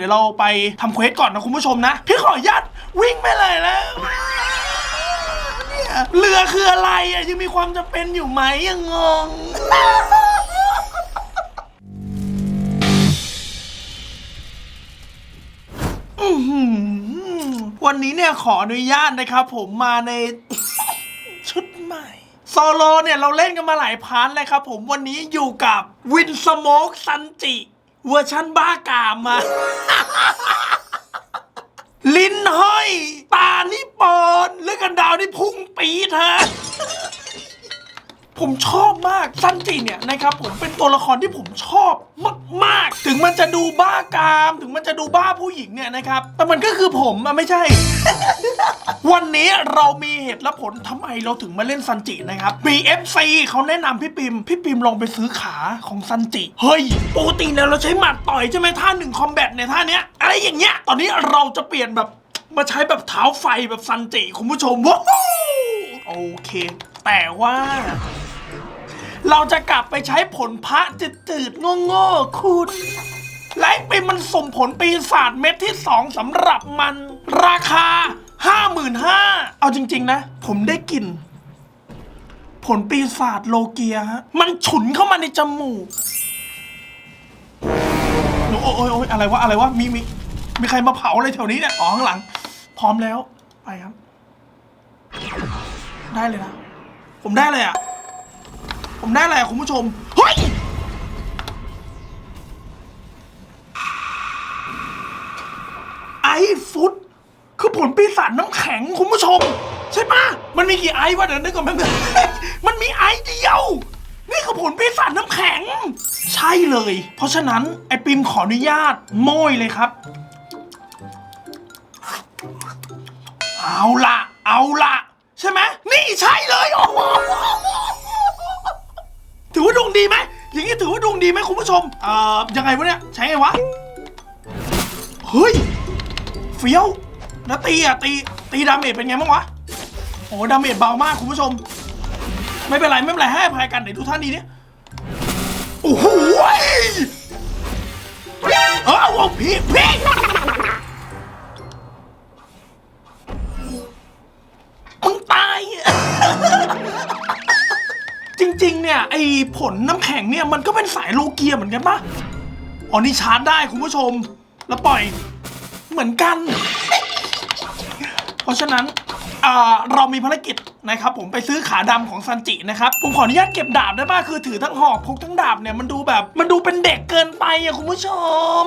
เดี๋ยวเราไปทำเควสก่อนนะคุณผู้ชมนะ พี่ขออนุญาตวิ่งไปเลยแล้วเนี่ยเรือคืออะไรอะยังมีความจำเป็นอยู่ไหมยังงง อื้อหือวันนี้เนี่ยขออนุญาตนะครับผมมาใน ชุดใหม่โซโลเนี่ยเราเล่นกันมาหลายพาร์ทเลยครับผมวันนี้อยู่กับวินสโมกซันจิ เวอร์ชันบ้ากามมา ลิ้นห้อย ตานี่ปอนเลือดกันดาวนี่พุ่งปีดฮะ ผมชอบมากซันจิเนี่ยนะครับผมเป็นตัวละครที่ผมชอบมากๆ ถึงมันจะดูบ้ากาม ถึงมันจะดูบ้าผู้หญิงเนี่ยนะครับ แต่มันก็คือผมอะไม่ใช่ วันนี้เรามีเหตุและผลทำไมเราถึงมาเล่นซันจินะครับมี FC เขาแนะนำพี่ปิม พี่ปิมลองไปซื้อขาของซันจิ เฮ้ยปกติเนี่ยเราใช้หมัดต่อยใช่ไหมท่าหนึ่งคอมแบทเนี่ยท่าเนี้ยอะไรอย่างเงี้ย ตอนนี้เราจะเปลี่ยนแบบมาใช้แบบเท้าไฟแบบซันจิคุณผู้ชมว้าวโอเค แต่ว่า เราจะกลับไปใช้ผลพระจืดๆโง่ๆคุณ ไลฟ์ไปมันส่งผลปีศาจเม็ดที่สองสำหรับมัน ราคาห้าหมื่นห้าเอาจริง ๆ นะ ผมได้กลิ่นผลปีศาจโลเกียฮะ มันฉุนเข้ามาในจมูกโอ้ยโอ้ยโอ้ยอะไรวะ อะไรวะ มี มี มีใครมาเผาอะไรแถวนี้เนี่ย อ๋อ ข้างหลัง พร้อมแล้ว ไปครับ ได้เลยนะ ผมได้เลยอะ ผมได้อะไรอะคุณผู้ชม เฮ้ย ไอฟุต คือผลปีศาจน้ำแข็งคุณผู้ชม ใช่ปะมันมีกี่ไอวะเดี๋ยวนึกก่อนแป๊บนึง มันมีไอเดียว นี่คือผลปีศาจน้ำแข็ง ใช่เลย เพราะฉะนั้นไอปิมขออนุญาตโม้ยเลยครับ เอาละเอาละใช่ไหมนี่ใช่เลยโอ้โห ถือว่าดวงดีไหมอย่างนี้ถือว่าดวงดีไหมคุณผู้ชมเอ่อยังไงวะเนี่ยใช้ไงวะเฮ้ยเฟี้ยวแล้วตีอะตีตีดาเมจเป็นไงบ้างวะโอ้ดาเมจเบามากคุณผู้ชม ไม่เป็นไรไม่เป็นไรให้อภัยกันไหนดูท่านนี้เนี่ยโอ้โหเออเอาพี่พี่มึงตาย ริง ๆ เนี่ยไอ้ผลน้ำแข็งเนี่ยมันก็เป็นสายโลเกียเหมือนกันปะอ๋อนี่ชาร์จได้คุณผู้ชม แล้วปล่อยเหมือนกัน เพราะฉะนั้นเรามีภารกิจนะครับผมไปซื้อขาดำของซันจินะครับ ผมขออนุญาตเก็บดาบได้ป่ะคือถือทั้งหอกพกทั้งดาบเนี่ยมันดูแบบมันดูเป็นเด็กเกินไปอะคุณผู้ชม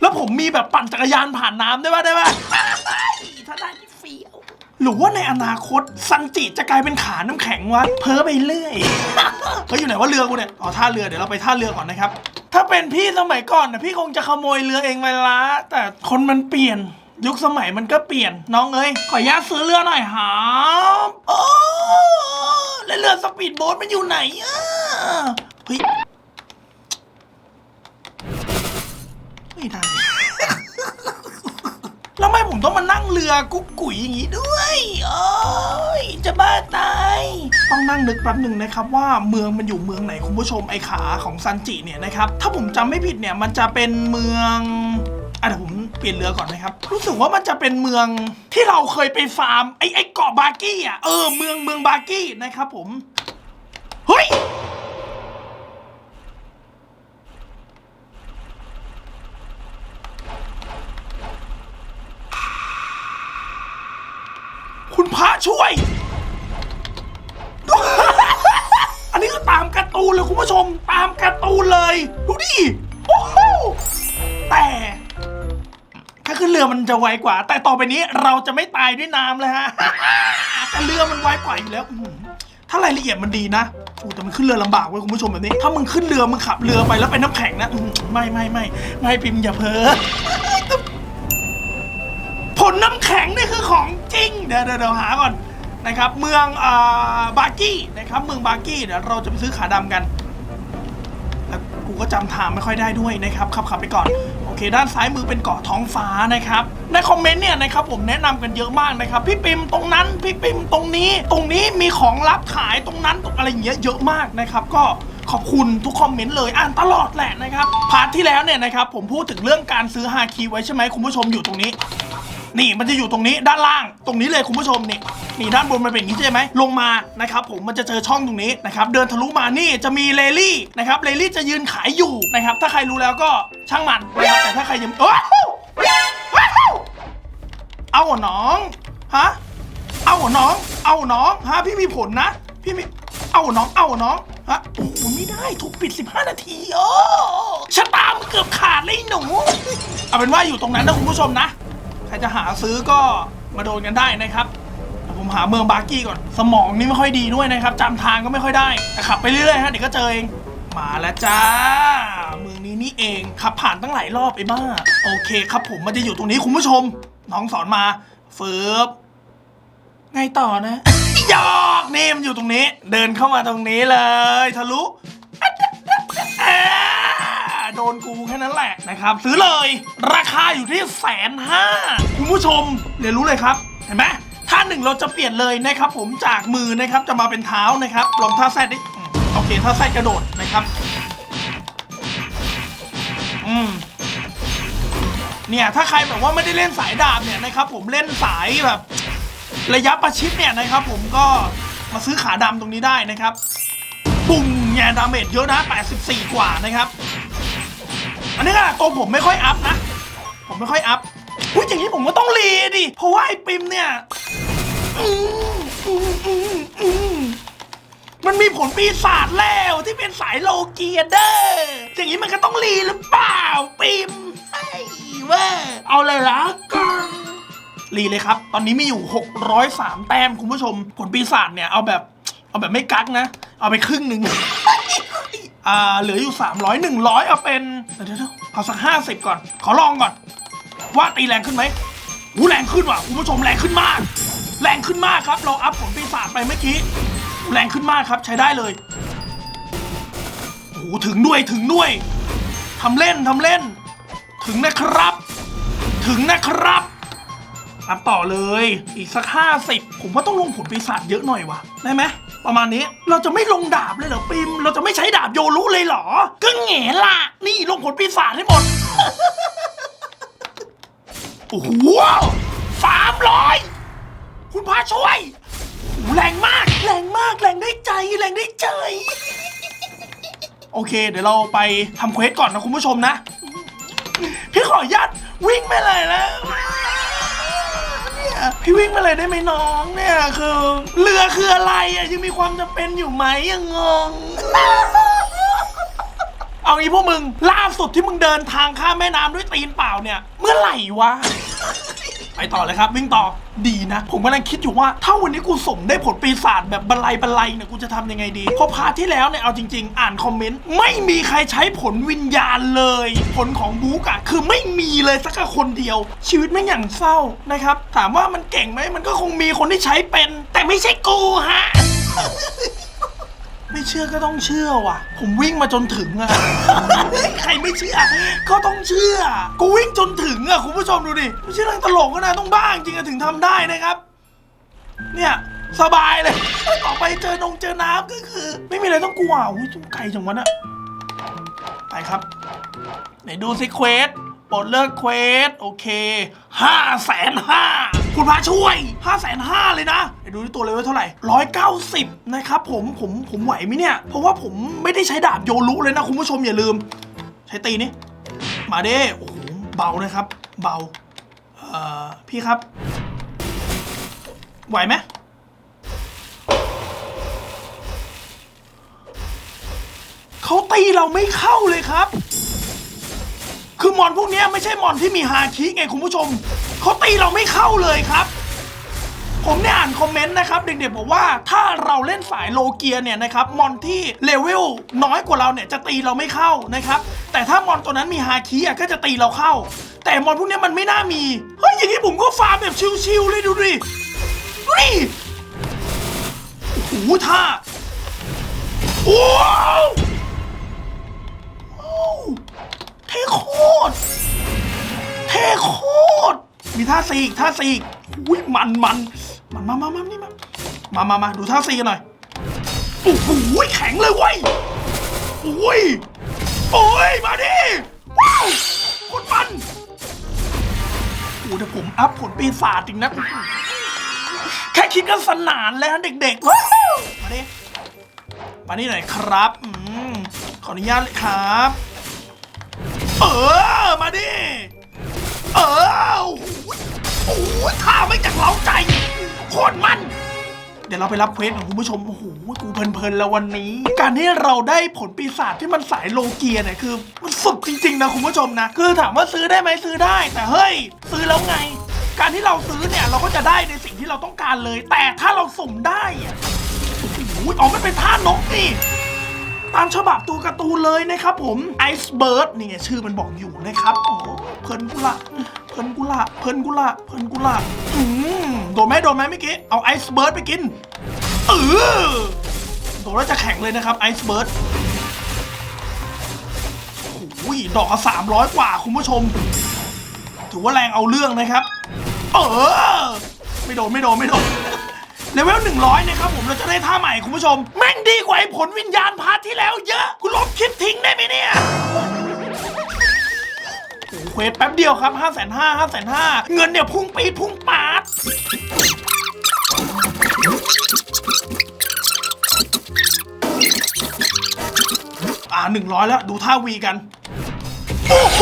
แล้วผมมีแบบปั่นจักรยานผ่านน้ำได้ป่ะได้ป่ะถ้าได้ หรือว่าในอนาคตซันจิจะกลายเป็นขาน้ำแข็งวะเพ้อไปเรื่อย เฮ้ยอยู่ไหนว่าเรือกูเนี่ยอ๋อท่าเรือเดี๋ยวเราไปท่าเรือก่อนนะครับ ถ้าเป็นพี่สมัยก่อนนะพี่คงจะขโมยเรือเองไปละแต่คนมันเปลี่ยน ยุคสมัยมันก็เปลี่ยนน้องเอ้ยขออนุญาตซื้อเรือหน่อยหามโอ้แล้วเรือสปีดโบ๊ทมันอยู่ไหนอะเฮ้ยไม่ได้ แล้วทำไมผมต้องมานั่งเรือกุ๊กกุ๋ยอย่างนี้ด้วยโอ้ยจะบ้าตาย ต้องนั่งนึกแป๊บหนึ่งนะครับว่าเมืองมันอยู่เมืองไหนคุณผู้ชมไอขาของซันจิเนี่ยนะครับถ้าผมจำไม่ผิดเนี่ยมันจะเป็นเมืองอะเดี๋ยวผมเปลี่ยนเรือก่อนนะครับ รู้สึกว่ามันจะเป็นเมืองที่เราเคยไปฟาร์มไอไอเกาะบากี้อะเออเมืองเมืองบากี้นะครับผม เฮ้ย คุณพระ ช่วย อันนี้ก็ตามการ์ตูนเลยคุณผู้ชม ตามการ์ตูนเลย ดูดิโอ้โหแต่ถ้าขึ้นเรือมันจะไวกว่า แต่ต่อไปนี้เราจะไม่ตายด้วยน้ำเลยฮะแต่เรือมันไวกว่าอยู่แล้วถ้ารายละเอียดมันดีนะโอ้แต่มันขึ้นเรือลำบากเว้ยคุณผู้ชมแบบนี้ ถ้ามึงขึ้นเรือมึงขับเรือไปแล้วเป็นน้ำแข็งนะไม่ไม่ไม่ไม่พิมพ์อย่าเพ้อผลน้ำแข็งนี่คือของ จริงเดี๋ยวเดี๋ยวเดี๋ยวหาก่อนนะครับ เมืองอ่าบากี้นะครับ เมืองบากี้เดี๋ยวเราจะไปซื้อขาดำกันแล้วกูก็จำทางไม่ค่อยได้ด้วยนะครับขับขับไปก่อนโอเค ด้านซ้ายมือเป็นเกาะท้องฟ้านะครับในคอมเมนต์เนี่ยนะครับผมแนะนำกันเยอะมากนะครับ พี่ปิมตรงนั้นพี่ปิมตรงนี้ ตรงนี้มีของลับขายตรงนั้นตรงอะไรอย่างเงี้ยเยอะมากนะครับ ก็ขอบคุณทุกคอมเมนต์เลยอ่านตลอดแหละนะครับพาร์ทที่แล้วเนี่ยนะครับผมพูดถึงเรื่องการซื้อฮาคีไว้ใช่ไหมคุณผู้ชมอยู่ตรงนี้ นี่มันจะอยู่ตรงนี้ด้านล่าง ตรงนี้เลยคุณผู้ชมนี่นี่ด้านบนมันเป็นอย่างนี้ใช่ไหมลงมานะครับผมมันจะเจอช่องตรงนี้นะครับเดินทะลุมานี่จะมีเลลี่นะครับเลลี่จะยืนขายอยู่นะครับถ้าใครรู้แล้วก็ช่างมันนะครับแต่ถ้าใครยังเอ้ยเอาเหรอน้องฮะเอาหน้อง เอาหน้องฮะพี่มีผลนะ พี่มีเอาหน้อง เอาหน้องฮะโอ้โหไม่ได้ถูกปิด 15 นาทีโอ้ชะตามันเกือบขาดเลยหนูเอาเป็นว่าอยู่ตรงนั้นนะคุณผู้ชมนะ ใครจะหาซื้อก็มาโดนกันได้นะครับแต่ผมหาเมืองบาร์กี้ก่อน สมองนี่ไม่ค่อยดีด้วยนะครับจำทางก็ไม่ค่อยได้แต่ขับไปเรื่อยๆฮะเดี๋ยวก็เจอเองมาแล้วจ้า เมืองนี้นี่เองขับผ่านตั้งหลายรอบไอ้บ้า โอเคครับผมมันจะอยู่ตรงนี้คุณผู้ชม น้องสอนมาเฟิบไงต่อนะหยอกนี่มันอยู่ตรงนี้ เดินเข้ามาตรงนี้เลย ทะลุ โดนกูแค่นั้นแหละนะครับ ซื้อเลย ราคาอยู่ที่แสนห้าคุณผู้ชมเรียนรู้เลยครับ เห็นไหมท่าหนึ่งเราจะเปลี่ยนเลยนะครับ ผมจากมือนะครับจะมาเป็นเท้านะครับ ลองท่าแซดดิโอเคท่าแซดกระโดดนะครับ อืมเนี่ยถ้าใครแบบว่าไม่ได้เล่นสายดาบเนี่ยนะครับ ผมเล่นสายแบบ ระยะประชิดเนี่ยนะครับ ผมก็มาซื้อขาดำตรงนี้ได้นะครับปุ้งเนี่ยดาเมจเยอะนะ 84 กว่านะครับ อันนี้ก็ตัวผมไม่ค่อยอัพนะ ผมไม่ค่อยอัพอุ้ยอย่างนี้ผมก็ต้องรีดิ เพราะว่าไอ้ปิมเนี่ยอืมอืมอืมอืมมันมีผลปีศาจแล้วที่เป็นสายโลเกียเดอร์อย่างนี้มันก็ต้องรีหรือเปล่าปิมไอ้เว้ยเอาเลยละกันรีเลยครับ ตอนนี้มีอยู่ 603 แต้มคุณผู้ชม ผลปีศาจเนี่ยเอาแบบ เอาแบบไม่กักนะ เอาไปครึ่งหนึ่ง อ่าเหลืออยู่ 300 100 เอาเป็นเดี๋ยวเดี๋ยวเอาสัก 50 ก่อน ขอลองก่อน ว่าตีแรงขึ้นไหมหูแรงขึ้นว่ะคุณผู้ชมแรงขึ้นมาก แรงขึ้นมากครับ เราอัพผลปีศาจไปเมื่อกี้แรงขึ้นมากครับใช้ได้เลยโอ้โหถึงด้วยถึงด้วยทำเล่นทำเล่น ถึงนะครับ ถึงนะครับอัพต่อเลยอีกสักห้าสิบผมว่าต้องลงผลปีศาจเยอะหน่อยวะได้ไหม ประมาณนี้ เราจะไม่ลงดาบเลยเหรอปิม เราจะไม่ใช้ดาบโยรุเลยเหรอ ก็แง่ละนี่ลงผลปีศาจให้หมด โอ้โหสามร้อยคุณพระช่วย แรงมาก แรงมาก แรงได้ใจ แรงได้ใจ โอเค เดี๋ยวเราไปทำเควสก่อนนะคุณผู้ชมนะ พี่ขออนุญาตวิ่งไปเลยแล้ว พี่วิ่งไปเลยได้ไหมน้องเนี่ยคือเรือคืออะไรอะยังมีความจำเป็นอยู่ไหมยังงง เอางี้พวกมึงล่าสุดที่มึงเดินทางข้ามแม่น้ำด้วยตีนเปล่าเนี่ย เมื่อไหร่วะ ไปต่อเลยครับ วิ่งต่อดีนะ ผมกำลังคิดอยู่ว่าถ้าวันนี้กูส่งได้ผลปีศาจแบบบรรลัยบรรลัยเนี่ยกูจะทำยังไงดีเพราะพาร์ทที่แล้วเนี่ยเอาจริง ๆ อ่านคอมเมนต์ไม่มีใครใช้ผลวิญญาณเลย ผลของบูกอะคือไม่มีเลยสักคนเดียว ชีวิตไม่อย่างเศร้านะครับ ถามว่ามันเก่งไหมมันก็คงมีคนที่ใช้เป็น แต่ไม่ใช่กูฮะ ไม่เชื่อก็ต้องเชื่อว่ะ ผมวิ่งมาจนถึงอะ ใครไม่เชื่อ ก็ต้องเชื่อ กูวิ่งจนถึงอะคุณผู้ชมดูดิ ไม่ใช่เรื่องตลกก็นะต้องบ้าจริงอะถึงทำได้นะครับ เนี่ยสบายเลย ต่อไปเจอนงเจอน้ำก็คือ ไม่มีอะไรต้องกลัวอุ้ยไกลจังวะน่ะไปครับ ไหนดูสิเควสปลดเลิกเควสโอเคห้าแสนห้า คุณพระช่วยห้าแสนห้าเลยนะไหนดูที่ตัวเลเวลเท่าไหร่ร้อยเก้าสิบนะครับผมผมผมไหวไหมเนี่ย เพราะว่าผมไม่ได้ใช้ดาบโยรุเลยนะคุณผู้ชมอย่าลืม ใช้ตีนี่มาเด้โอ้โหเบานะครับ เบาเอ่อพี่ครับ ไหวไหมเขาตีเราไม่เข้าเลยครับ คือมอนพวกนี้ไม่ใช่มอนที่มีฮาคิไงคุณผู้ชม เขาตีเราไม่เข้าเลยครับ ผมเนี่ยอ่านคอมเมนต์นะครับ เด็กๆบอกว่าถ้าเราเล่นสายโลเกียเนี่ยนะครับมอนที่เลเวลน้อยกว่าเราเนี่ยจะตีเราไม่เข้านะครับ แต่ถ้ามอนตัวนั้นมีฮาคิอะก็จะตีเราเข้า แต่มอนพวกนี้มันไม่น่ามีเฮ้ยอย่างนี้ผมก็ฟาร์มแบบชิวๆเลยดูดิดูดิโอ้โหท่าว้ เท่โคตร เท่โคตร มีท่าซีอีกท่าซีอีกอุ้ยมันมันมันมามามานี่มามามามาดูท่าซีกันหน่อย โอ้โหแข็งเลยเว้ยโอ้ย โอ้ย มาดิ ว้าวโคนมันโอ้เดี๋ยวผมอัพผลปีศาจจริงนะ แค่คิดก็สนานแล้วเด็กๆว้าวมาดิมานี่หน่อยครับอขออนุญาตเลยครับ เออ มาดิ เออ โอ้โหโอ้โหท่าไม่จักเล้าใจ โคตรมันเดี๋ยวเราไปรับเควสของคุณผู้ชม โอ้โห กูเพลินๆแล้ววันนี้ การที่เราได้ผลปีศาจที่มันสายโลเกียเนี่ยคือ มันสุดจริงๆนะคุณผู้ชมนะ คือถามว่าซื้อได้ไหมซื้อได้ แต่เฮ้ย ซื้อแล้วไง การที่เราซื้อเนี่ยเราก็จะได้ในสิ่งที่เราต้องการเลย แต่ถ้าเราสุ่มได้อะโอ้โหอ๋อมันเป็นท่านกนี่ ตามฉบับตัวการ์ตูนเลยนะครับผม Ice Bird นี่ไงชื่อมันบอกอยู่นะครับโอ้เพลินกุละเพลินกุละเพลินกุละเพลินกุละอืมโดนไหมโดนไหมเมื่อกี้เอา Ice Bird ไปกินเออโดนแล้วจะแข็งเลยนะครับ Ice Bird โอ้ยดอกสามร้อยกว่าคุณผู้ชม ถือว่าแรงเอาเรื่องนะครับ เออไม่โดนไม่โดนไม่โดน เลเวลหนึ่ยนะครับผมเราจะได้ท่าใหม่คุณผู้ชม แม่งดีกว่าไอ้ผลวิญญาณพาร์ทที่แล้วเยอะคุณลบคลิปทิ้งได้ไหมเนี่ยโอ้เควสแป๊บเดียวครับ 5 5 0 0 0 5 5 5 0 0 เงินเนี่ยพุ่งปีดพุ่งปาดอ่าหนึ่งร้อยแล้ว ดูท่าวีกัน โอ้โห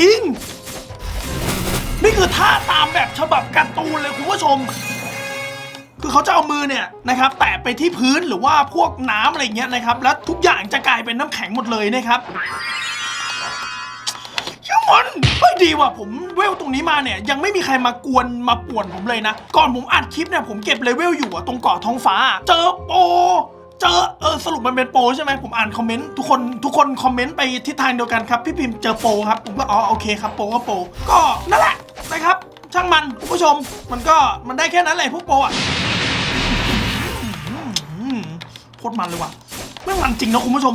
ริง นี่คือท่าตามแบบฉบับการ์ตูนเลยคุณผู้ชม คือเขาจะเอามือเนี่ยนะครับแตะไปที่พื้นหรือว่าพวกน้ำอะไรเงี้ยนะครับ แล้วทุกอย่างจะกลายเป็นน้ำแข็งหมดเลยนะครับเชื่อมันเฮ้ยดีว่ะผมเวลตรงนี้มาเนี่ย ยังไม่มีใครมากวนมาป่วนผมเลยนะ ก่อนผมอัดคลิปเนี่ยผมเก็บเลเวลอยู่อะตรงเกาะท้องฟ้า เจอโป เจอเออสรุปมันเป็นโปรใช่ไหมผมอ่านคอมเมนต์ทุกคนทุกคนคอมเมนต์ไปทิศทางเดียวกันครับพี่พิมพ์เจอโปรครับผมก็อ๋อโอเคครับโปรก็โปรก็นั่นแหละนะครับ ช่างมันคุณผู้ชมมันก็มันได้แค่นั้นแหละพวกโปรอะโคตรมันเลยว่ะไม่งมันจริงนะคุณผู้ชม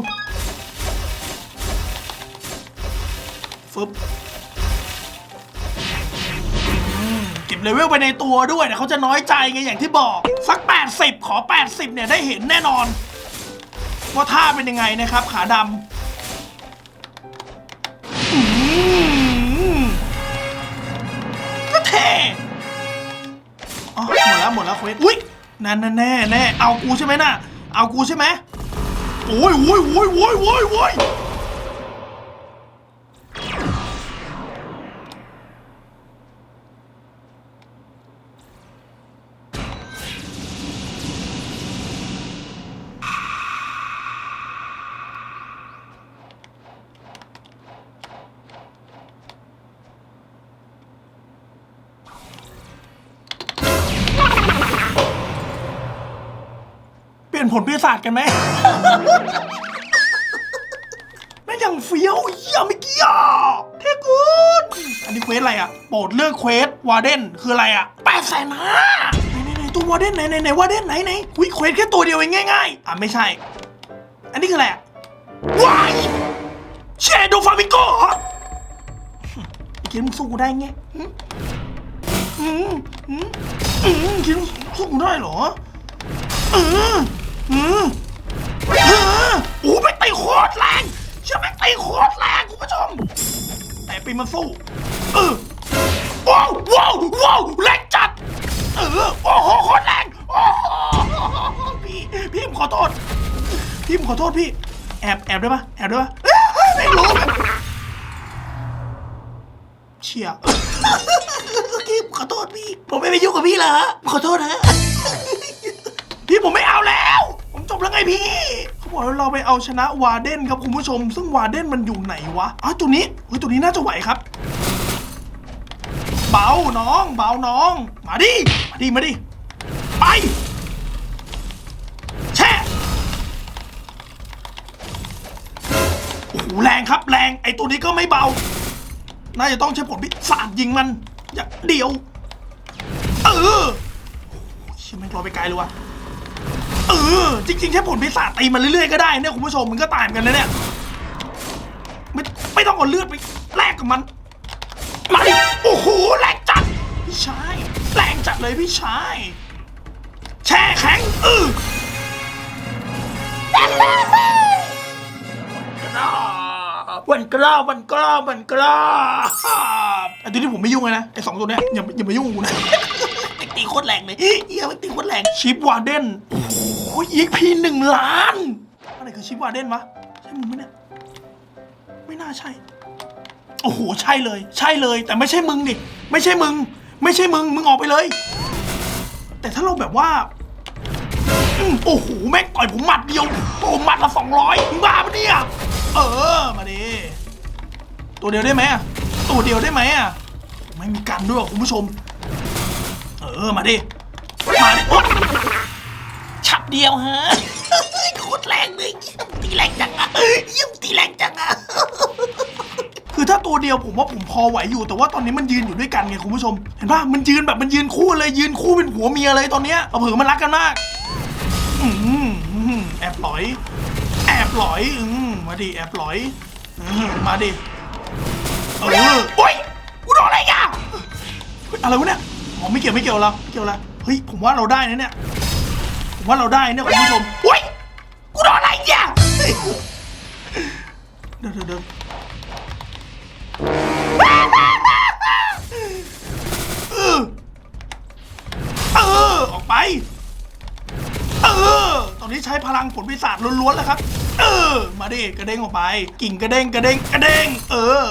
ฟึบ อืมเลเวลไปในตัวด้วยเดี๋ยเขาจะน้อยใจไงอย่างที่บอก สัก 80 ขอ 80 เนี่ยได้เห็นแน่นอน ว่าท่าเป็นยังไงนะครับ ขาดำก็เท่อ๋อหมดแล้วหมดแล้วเควสอุ้ยนั่นแน่แน่เอากูใช่ไหมน่ะ เอากูใช่ไหมโอ้ยโอ้ยโอ้ยโอ้ยโอ้ยาจกันไหม แม่งยังเฟี้ยวเยี่ยมไม่เกี่ยวเท่กูดอันนี้เควสอะไรอะ โปรดเลือกเควสวาเดนคืออะไรอะแปดแสนห้าไหนไหนไหนตัววาเดนไหนไหนไหนวาเดนไหนไหนวิเควสแค่ตัวเดียวเองง่ายๆ อะไม่ใช่ อันนี้คืออะไรอะวายเชโดฟามิโกเหรอไอ้คิดมึงสู้กูได้ไงอืมอืมอืมคิดมึงสู้กูได้เหรออืม อืมเออโอ้ไม่ตีโคตรแรงเชื่อไม่ตีโคตรแรงคุณผู้ชม แต่ปีมันสู้เออว้าวว้าวว้าวแรงจัด เออโอ้โหโคตรแรงโอ้โหพี่พี่ผมขอโทษ พี่ผมขอโทษพี่ แอบแอบได้ปะแอบได้ปะเอ้ยไม่รู้เชี่ยพี่ผมขอโทษพี่ ผมไม่ไปยุ่งกับพี่เหรอขอโทษนะพี่ผมไม่เอาแล้ว บแล้วไงพี่เขาบอกว่าเราไปเอาชนะวาเดนครับคุณผู้ชม ซึ่งวาเดนมันอยู่ไหนวะอ๋อตัวนี้เฮ้ยตัวนี้น่าจะไหวครับ เบาน้อง เบาน้อง มาดิ มาดิ มาดิ ไป แช่โอ้โหแรงครับแรง ไอตัวนี้ก็ไม่เบา น่าจะต้องใช้ผลพิศาจยิงมันอย่างเดียว เออเชี่ยไม่งลอไปไกลเลยว่ะ เออ จริงๆแค่ผลพิศาจตีมันเรื่อยๆก็ได้เนี่ยคุณผู้ชมมันก็ตายเหมือนกันนะเนี่ยไม่ไม่ต้องเอาเลือดไปแลกกับมันมาดิโอ้โหแรงจัดพี่ชายแรงจัดเลยพี่ชายแช่แข็งเออวันกล้าวันกล้าวันกล้าไอ้ตัวนี้ผมไม่ยุ่งเลยนะไอ้สองตัวเนี้ยอย่าอย่ามายุ่งกูนะ คตรแรงเลยเฮียมันตีโคตรแรงชิปวาเดนโอ้โหอีกพีหนึ่งล้านอะไรคือชิปวาเดนวะใช่มึงไหมเนี่ยไม่น่าใช่ โอ้โห ใช่เลย ใช่เลย แต่ไม่ใช่มึงดิไม่ใช่มึง ไม่ใช่มึง มึงออกไปเลย แต่ถ้าเราแบบว่าอืมโอ้โห แม่งต่อยผมหมัดเดียวโอ้หมัดละสองร้อยบ้าปะเนี่ย เออ มาดิ ตัวเดียวได้ไหมอะตัวเดียวได้ไหมอะไม่มีกันด้วยคุณผู้ชม เออมาดิ มาดิโอ๊ยฉับเดียวฮะโคตรแรงเลยตีแรงจังอะยิ่งตีแรงจังอะคือถ้าตัวเดียวผมว่าผมพอไหวอยู่ แต่ว่าตอนนี้มันยืนอยู่ด้วยกันไงคุณผู้ชม เห็นป่ะมันยืนแบบมันยืนคู่เลยยืนคู่เป็นผัวเมียเลยตอนเนี้ยเอาเผื่อมันรักกันมากอืมแอบหลอย แอบหลอยอืมมาดิแอบหลอยอืมมาดิเออโอ้ยกูโดนอะไรกันเฮ้ยอะไรวะเนี่ย อ๋อไม่เกี่ยวไม่เกี่ยวเราไม่เกี่ยวละเฮ้ยผมว่าเราได้นะเนี่ยผมว่าเราได้เนี่ยคุณผู้ชมโอ้ยกูโดนอะไรเนี่ยเดี๋ยวเดี๋ยวเดี๋ยวเออเออออกไปเออตอนนี้ใช้พลังผลปีศาจล้วนๆแล้วครับ เออ มาดิกระเด้งออกไป กิ่งกระเด้งกระเด้งกระเด้งเออ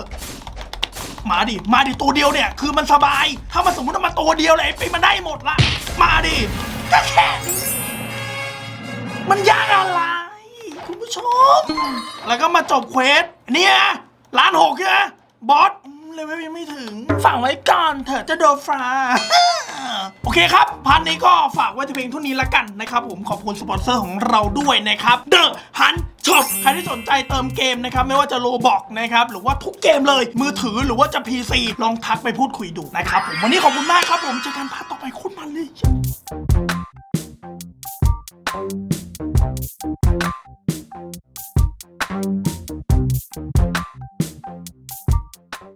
มาดิ มาดิตัวเดียวเนี่ย คือมันสบาย ถ้ามันสมมติว่ามาตัวเดียวเลยไอ้ปีมันได้หมดละ มาดิก็แค่นี้มันยากอะไร คุณผู้ชม แล้วก็มาจบเควสเนี่ยล้านหกใช่ไหมบอส เลเวลยังไม่ถึงฝั่งไว้ก่อนเถอะจะโดฟราโอเคครับพันนี้ก็ฝากไว้ที่เพียงเท่านี้ละกันนะครับผมขอบคุณสปอนเซอร์ของเราด้วยนะครับ The Hunt Shop ใครที่สนใจเติมเกมนะครับไม่ว่าจะโลบอกนะครับหรือว่าทุกเกมเลย มือถือหรือว่าจะ PC ลองทักไปพูดคุยดูนะครับผมวันนี้ขอบคุณมากครับผมเจอกันพาร์ทต่อไปคุณมันเลย